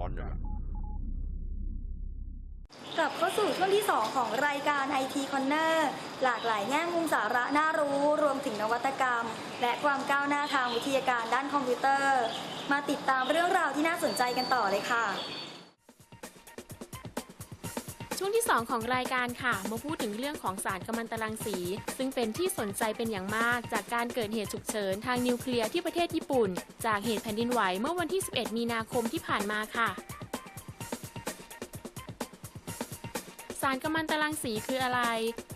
ก่อนอย่างนั้นกลับเข้าสู่ช่วงที่ 2 ของรายการ IT Corner หลากหลายแง่มุมสาระน่ารู้รวมถึงนวัตกรรม และความก้าวหน้าทางวิทยาการด้านคอมพิวเตอร์ มาติดตามเรื่องราวที่น่าสนใจกันต่อเลยค่ะ ช่วงที่ 2 ของรายการค่ะ มาพูดถึงเรื่องของสารกัมมันตรังสี ซึ่งเป็นที่สนใจเป็นอย่างมาก จากการเกิดเหตุฉุกเฉินทางนิวเคลียร์ที่ประเทศญี่ปุ่น จากเหตุแผ่นดินไหวเมื่อวันที่ 11 มีนาคมที่ผ่านมาค่ะ สารกัมมันตรังสีคืออะไร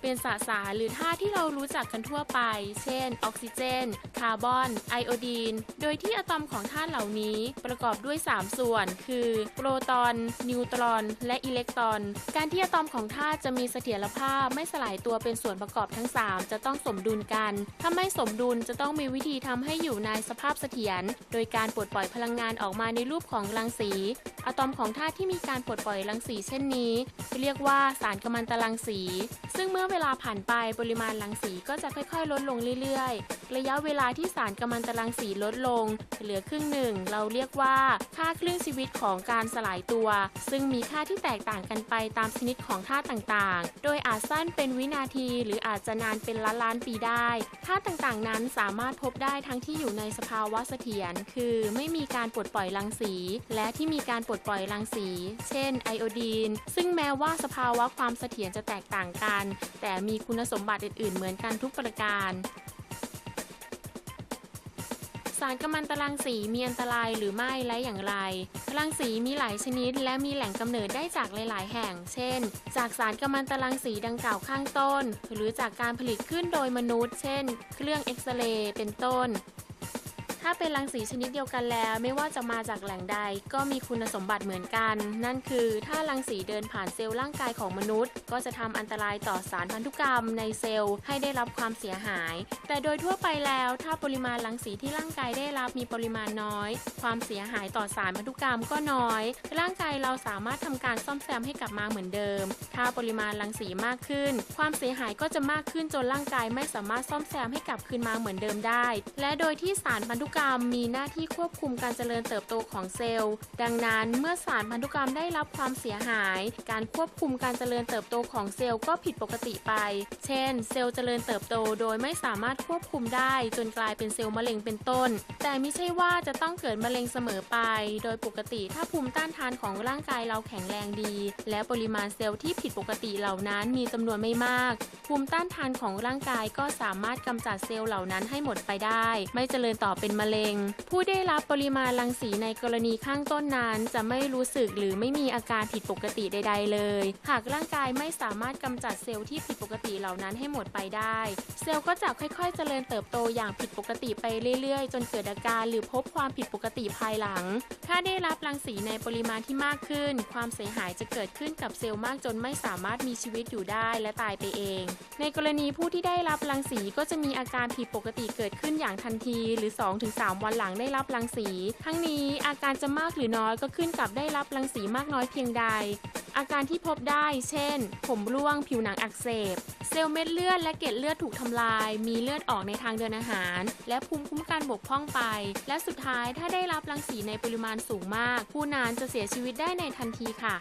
เป็นสสารหรือธาตุที่เรารู้จักกันทั่วไป เช่น ออกซิเจน คาร์บอน ไอโอดีน โดยที่อะตอมของธาตุเหล่านี้ประกอบด้วย 3 ส่วน คือโปรตอน นิวตรอน และอิเล็กตรอน การที่อะตอมของธาตุจะมีเสถียรภาพไม่สลายตัวเป็นส่วนประกอบทั้ง 3 จะต้องสมดุลกัน ถ้าไม่สมดุลจะต้องมีวิธีทำให้อยู่ในสภาพเสถียร โดยการปลดปล่อยพลังงานออกมาในรูปของรังสี อะตอมของธาตุที่มีการปลดปล่อยรังสีเช่นนี้ เรียกว่าสารกัมมันตรังสี ซึ่งเมื่อเวลาผ่านไปปริมาณรังสีก็จะค่อยๆ ลดลงเรื่อยๆ ระยะเวลาที่สารกัมมันตรังสีลดลง เหลือครึ่งหนึ่ง เราเรียกว่า ค่าคลื่นชีวิตของการสลายตัว ซึ่งมีค่าที่แตกต่างกันไปตามชนิดของธาตุต่างๆ โดยอาจสั้นเป็นวินาที หรืออาจจะนานเป็นล้านล้านปีได้ธาตุต่างๆ นั้นสามารถพบได้ทั้งที่อยู่ในสภาวะเสถียรคือไม่มีการปลดปล่อยรังสี และที่มีการปลดปล่อยรังสี เช่น ไอโอดีน ซึ่งแม้ว่าสภาวะาความเสถียรจะแตกต่างกัน แต่มีคุณสมบัติอื่นๆ เหมือนกันทุกประการสารกัมมันตรังสีมีอันตรายหรือไม่และอย่างไร ตรังสีมีหลายชนิด และมีแหล่งกำเนิดได้จากหลาย ๆ แห่ง เช่น จากสารกัมมันตรังสีดังกล่าวข้างต้น หรือจากการผลิตขึ้นโดยมนุษย์ เช่น เครื่องเอ็กซเรย์ เป็นต้น ถ้าเป็นรังสีชนิดเดียวกันแล้ว ไม่ว่าจะมาจากแหล่งใดก็มีคุณสมบัติเหมือนกัน นั่นคือถ้ารังสีเดินผ่านเซลล์ร่างกายของมนุษย์ ก็จะทำอันตรายต่อสารพันธุกรรมในเซลล์ให้ได้รับความเสียหาย แต่โดยทั่วไปแล้วถ้าปริมาณรังสีที่ร่างกายได้รับมีปริมาณน้อย ความเสียหายต่อสารพันธุกรรมก็น้อย ร่างกายเราสามารถทำการซ่อมแซมให้กลับมาเหมือนเดิม ถ้าปริมาณรังสีมากขึ้น ความเสียหายก็จะมากขึ้นจนร่างกายไม่สามารถซ่อมแซมให้กลับคืนมาเหมือนเดิมได้ และโดยที่สารพันธุกรรมมีหน้าที่ควบคุมการเจริญเติบโตของเซลล์ ดังนั้นเมื่อสารพันธุกรรมได้รับความเสียหาย การควบคุมการเจริญเติบโตของเซลล์ก็ผิดปกติไป เช่น เซลล์เจริญเติบโตโดยไม่สามารถควบคุมได้จนกลายเป็นเซลล์มะเร็งเป็นต้น แต่ไม่ใช่ว่าจะต้องเกิดมะเร็งเสมอไป โดยปกติถ้าภูมิต้านทานของร่างกายเราแข็งแรงดี และปริมาณเซลล์ที่ผิดปกติเหล่านั้นมีจำนวนไม่มาก ภูมิต้านทานของร่างกายก็สามารถกำจัดเซลล์เหล่านั้นให้หมดไปได้ ไม่เจริญต่อเป็นมะเร็ง ผู้ได้รับปริมาณรังสีในกรณีข้างต้นนั้น จะไม่รู้สึกหรือไม่มีอาการผิดปกติใด ๆ เลย หากร่างกายไม่สามารถกำจัดเซลล์ที่ผิดปกติเหล่านั้นให้หมดไปได้ เซลล์ก็จะค่อยๆ เจริญเติบโตอย่างผิดปกติไปเรื่อย ๆ จนเกิดอาการหรือพบความผิดปกติภายหลัง ถ้าได้รับรังสีในปริมาณที่มากขึ้น ความเสียหายจะเกิดขึ้นกับเซลล์มากจนไม่สามารถมีชีวิตอยู่ได้และตายไปเอง ในกรณีผู้ที่ได้รับรังสีก็จะมีอาการผิดปกติเกิดขึ้นอย่างทันทีหรือ 2-3วันหลังได้รับรังสี ทั้งนี้อาการจะมากหรือน้อยก็ขึ้นกับได้รับรังสีมากน้อยเพียงใด อาการที่พบได้ เช่น ผมร่วง ผิวหนังอักเสบ เซลล์เม็ดเลือดและเกล็ดเลือดถูกทำลาย มีเลือดออกในทางเดินอาหาร และภูมิคุ้มกันบกพร่องไป และสุดท้ายถ้าได้รับรังสีในปริมาณสูงมาก ผู้นั้นจะเสียชีวิตได้ในทันทีค่ะ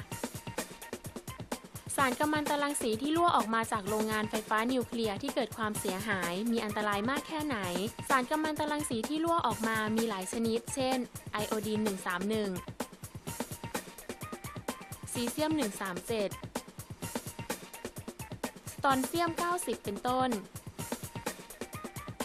สารกัมมันตรังสีที่รั่วออกมาจากโรงงานไฟฟ้านิวเคลียร์ที่เกิดความเสียหาย มีอันตรายมากแค่ไหน สารกัมมันตรังสีที่รั่วออกมามีหลายชนิด เช่น ไอโอดีน 131 ซีเซียม 137 สตอนเซียม 90 เป็นต้น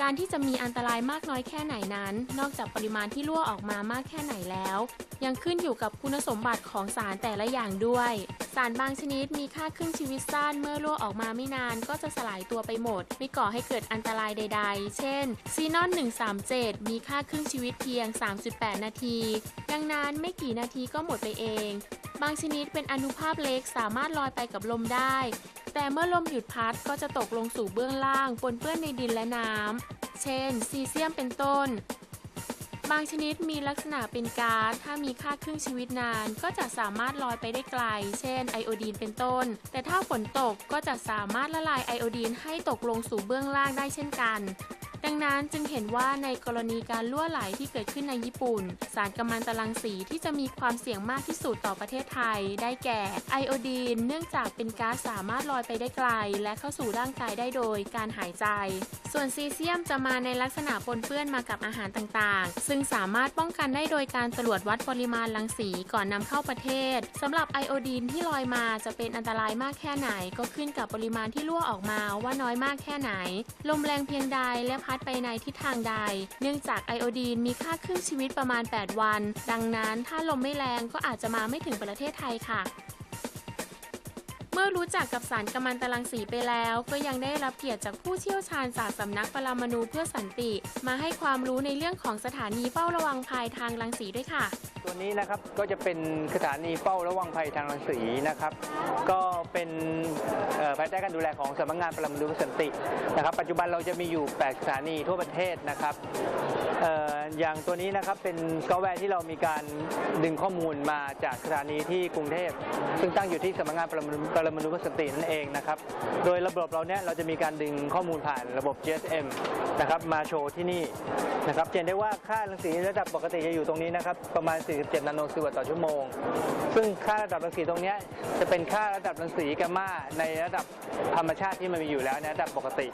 การที่จะมีอันตรายมากน้อยแค่ไหนนั้น นอกจากปริมาณที่รั่วออกมามากแค่ไหนแล้ว ยังขึ้นอยู่กับคุณสมบัติของสารแต่ละอย่างด้วย สารบางชนิดมีค่าครึ่งชีวิตสั้นเมื่อรั่วออกมาไม่นานก็จะสลายตัวไปหมด ไม่ก่อให้เกิดอันตรายใด ๆ เช่นซีนอน 137 มีค่าครึ่งชีวิตเพียง 38 นาที ดังนั้นไม่กี่นาทีก็หมดไปเอง บางชนิดเป็นอนุภาพเล็กสามารถลอยไปกับลมได้ แต่เมื่อลมหยุดพัดก็จะตกลงสู่เบื้องล่างปนเปื้อนในดินและน้ำเช่น ซีเซียมเป็นต้น บางชนิดมีลักษณะเป็นก๊าซถ้ามีค่าครึ่งชีวิตนาน ก็จะสามารถลอยไปได้ไกล เช่นไอโอดีนเป็นต้น แต่ถ้าฝนตกก็จะสามารถละลายไอโอดีนให้ตกลงสู่เบื้องล่างได้เช่นกัน ดังนั้นจึงเห็นว่าในกรณีการล่วไหลที่เกิดขึ้นในญี่ปุ่น สารกัมมันตรังสีที่จะมีความเสี่ยงมากที่สุดต่อประเทศไทย ได้แก่ไอโอดีน เนื่องจากเป็นก๊าซสามารถลอยไปได้ไกล และเข้าสู่ร่างกายได้โดยการหายใจ ส่วนซีเซียมจะมาในลักษณะปนเปื้อนมากับอาหารต่างๆ ซึ่งสามารถป้องกันได้โดยการตรวจวัดปริมาณรังสีก่อนนำเข้าประเทศสำหรับไอโอดีนที่ลอยมาจะเป็นอันตรายมากแค่ไหน ก็ขึ้นกับปริมาณที่รั่วออกมาว่าน้อยมากแค่ไหน ลมแรงเพียงใดและพัดไปในทิศทางใด เนื่องจากไอโอดีนมีค่าครึ่งชีวิตประมาณ 8 วัน ดังนั้นถ้าลมไม่แรงก็อาจจะมาไม่ถึงประเทศไทยค่ะเมื่อรู้จักกับสารกัมมันตรังสีไปแล้ว ก็ยังได้รับเกียรติจากผู้เชี่ยวชาญจากสำนักปรมาณูเพื่อสันติ มาให้ความรู้ในเรื่องของสถานีเฝ้าระวังภัยทางรังสีด้วยค่ะ ตัวนี้นะครับก็จะเป็นสถานีเฝ้าระวังภัยทางรังสีนะครับ ก็เป็นภายใต้การดูแลของสำนักงานปรมาณูสันตินะครับ ปัจจุบันเราจะมีอยู่ 8 สถานีทั่วประเทศนะครับอย่างตัวนี้นะครับเป็นซอฟต์แวร์ที่เรามีการดึงข้อมูลมาจากสถานีที่กรุงเทพ ซึ่งตั้งอยู่ที่สำนักงานปรมาณูปรมาณูสันตินั่นเองนะครับ โดยระบบเราเนี่ยเราจะมีการดึงข้อมูลผ่านระบบ GSM นะครับมาโชว์ที่นี่นะครับเห็นได้ว่าค่ารังสีระดับปกติจะอยู่ตรงนี้นะครับประมาณ47 นาโนซิวัตต์ต่อชั่วโมง ซึ่งค่าระดับรังสีตรงนี้จะเป็นค่าระดับรังสีแกมมาในระดับธรรมชาติที่มันมีอยู่แล้วในระดับปกติ